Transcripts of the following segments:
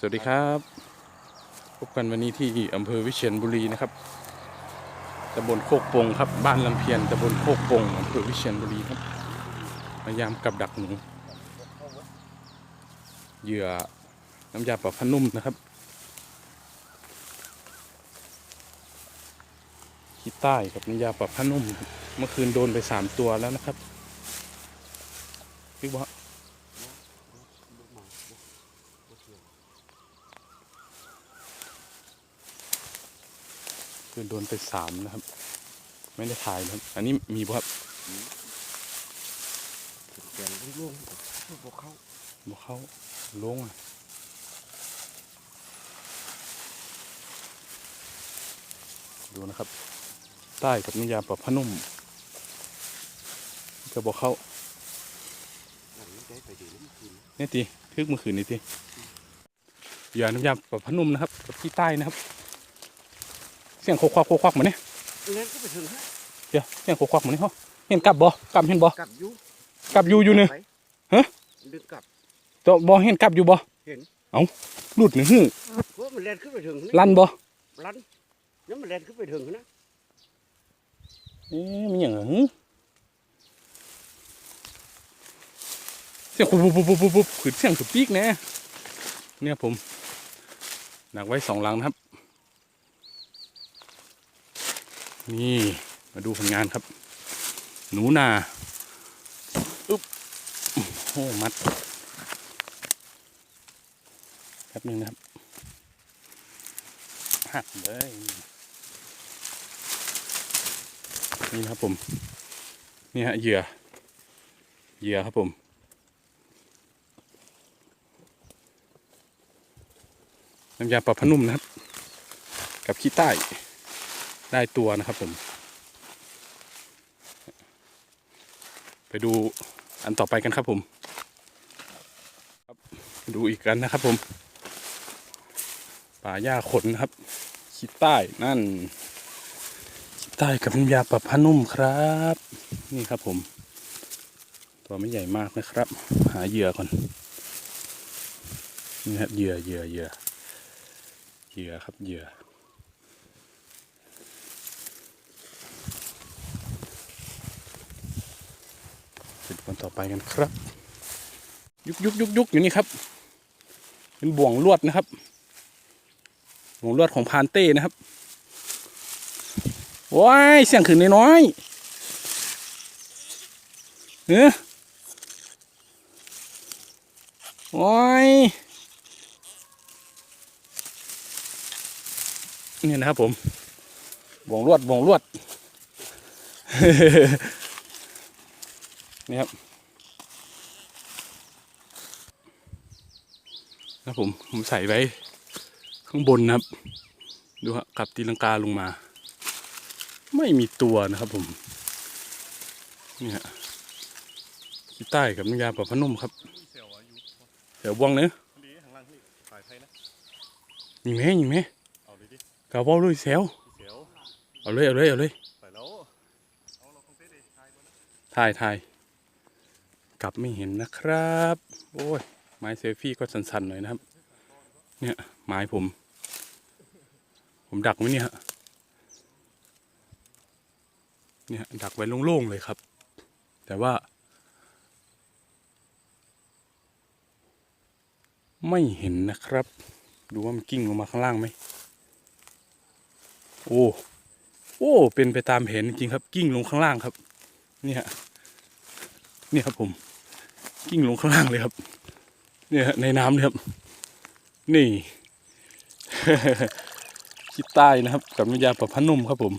สวัสดีครับ พบกันวันนี้ที่อำเภอวิเชียรบุรีนะครับตำบลโคกปงครับ บ้านลำเพียนตำบลโคกปงอำเภอวิเชียรบุรีครับพยายามกับดักหนูเหยื่อน้ำยาปรับผ้านุ่มนะครับขี้ใต้กับน้ำยาปรับผ้านุ่ม เมื่อคืนโดนไปสามตัวแล้วนะครับพี่ว่า คือโดนไปสามนะครับ ไม่ได้ถ่ายนะครับ อันนี้มีป่ะครับแกนร่วงๆพวกเขาบอกเข้าลงอะดูนะครับ ใต้กับนิยาปรับผ้านุ่มก็บอกเข้าหลังนี้ได้ไปดีน้ำคืนเนี่ยตีทึกเมื่อคืนนี่ตีอย่าน้ำยาปรับผ้านุ่มนะครับกับที่ใต้นะครับเสียงโคกควักโคกควักเหมือนเนี่ยเล่นก็ไปถึงฮะเดี๋ยวเสียงโคกควักเหมือนเนี่ยเห็นกลับบ่กลับเห็นบ่กลับอยู่กลับอยู่อยู่เนี่ยไปฮะดึงกลับตัวบ่เห็นกลับอยู่บ่เห็นเอ้าหลุดหนึ่งหื้อเพราะมันเล่นขึ้นไปถึงลั่นบ่ลันแล้วมันเล่นขึ้นไปถึงนะเอ๊ะมันอย่างหึเสียงปุ๊บปุ๊บปุ๊บปุ๊บปุ๊บขืนเสียงสุดปีกแน่เนี่ยผมหนักไว้สองหลังนะครับ นี่ มาดูผลงานครับ หนูนาอึ๊บโอ้มัดแป๊บนึงนะครับหักเลยนี่นะครับผม นี่ฮะเหยื่อเหยื่อครับผมน้ำยาปรับผ้านุ่มนะครับ กับขี้ใต้ ได้ตัวนะครับผม ไปดูอันต่อไปกันครับผมครับดูอีกกันนะครับผม ป่าหญ้าขนนะครับขี้ใต้นั่นขี้ใต้กับน้ำยาปรับผ้านุ่มครับ นี่ครับผม ตัวไม่ใหญ่มากนะครับ หาเหยื่อก่อนนี่ครับเหยื่อเหยื่อเหยื่อเหยื่อครับเหยื่อเป็นคน ต่อไปกันครับ ยุกยุกยุกยุกอยู่นี่ครับ เป็นบ่วงลวดนะครับ บ่วงลวดของพานเต้นะครับโอ้ยเสียงขึ้นน้อยๆเฮ้ยโอ้ยนี่นะครับผมบ่วงลวดบ่วงลวดนี่ครับ นะผมผมใส่ไว้ข้างบนนะครับ ดูฮะกลับตีลังกาลงมา ไม่มีตัวนะครับผมนี่ฮะขี้ใต้กับน้ำยาปรับผ้านุ่มครับเสียวอายุเดี๋ยวบ้องเนื้อะดีทางล่างนี่ถ่ายไทยนะยิงไหมยิงไหมเอาเลยดิกาวบอลเลยเซลเสียวเอาเลยเอาเลยเอาเลยไปแล้วเอาเราคงเต้เลยถ่ายบนนะถ่ายถ่ายกลับไม่เห็นนะครับ โอ้ย ไม้เซลฟี่ก็สั่นๆหน่อยนะครับ เนี่ยไม้ผม ผมดักไว้เนี่ยเนี่ยดักไว้โล่งๆเลยครับ แต่ว่า ไม่เห็นนะครับ ดูว่ามันกิ้งลงมาข้างล่างไหมโอ้โอ้เป็นไปตามแผนจริงครับ กิ้งลงข้างล่างครับ เนี่ยเนี่ยครับผม กิ้งลงข้างล่างเลยครับ เนี่ยในน้ำเลยครับ นี่ คิดใต้นะครับ กับน้ำยาปรับผ้านุ่มครับผม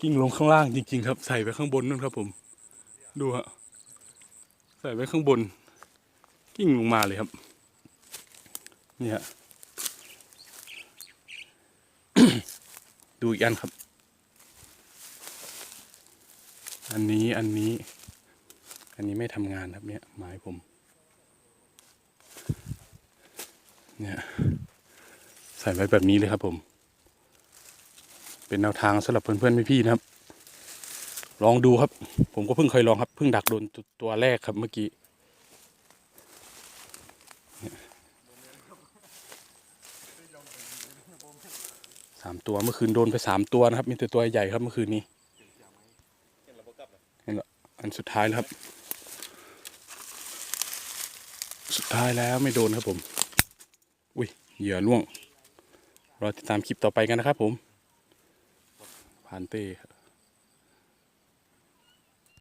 กิ้งลงข้างล่างจริง ๆ ครับ ใส่ไปข้างบนนู่นครับผม ดูฮะใส่ไว้ข้างบน กิ้งลงมาเลยครับนี่ฮะดูอีกอันครับ อันนี้อันนี้ อันนี้ไม่ทำงานครับเนี่ยหมายผม เนี่ยใส่ไว้แบบนี้เลยครับผม เป็นแนวทางสำหรับเพื่อนๆพี่ๆนะครับ ลองดูครับ ผมก็เพิ่งเคยลองครับเพิ่งดักโดนตัวแรกครับเมื่อกี้สามตัวเมื่อคืนโดนไปสามตัวนะครับ มีแต่ตัวใหญ่ครับเมื่อคืนนี้เห็นล้อันสุดท้ายแล้วครับ สุดท้ายแล้วไม่โดนครับผม อุ้ยเหยื่อล่วงรอติดตามคลิปต่อไปกันนะครับผมผ่านเต้